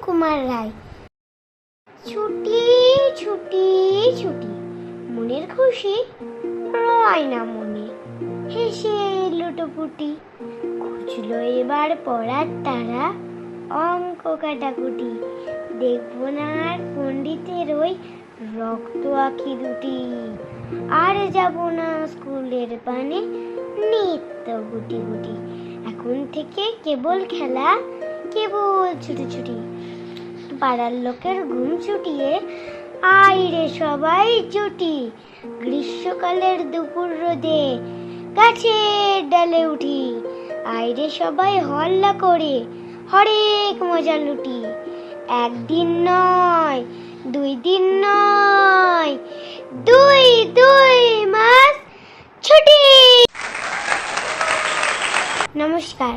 কুমার রায়। ছুটি ছুটি ছুটি। মনের খুশি রয় না মনে। হেসে লুটোপুটি। খুঁজলো এবার পড়ার তারা অঙ্ক কাটাকুটি। দেখব না আর পণ্ডিতের ওই রক্ত আঁকি দুটি। আর যাব না স্কুলের পানে নিত্য গুটি গুটি। এখন থেকে কেবল খেলা, কেবল ছুটি ছুটি পাড়ার লোকের ঘুম ছুটিয়ে আইরে সবাই জুটি গ্রীষ্মকালের দুপুর রোদে গাছের ডালে উঠি। আইরে সবাই হল্লা করে, হরেক মজা লুটি। একদিন নয়, দুই দিন নয় নমস্কার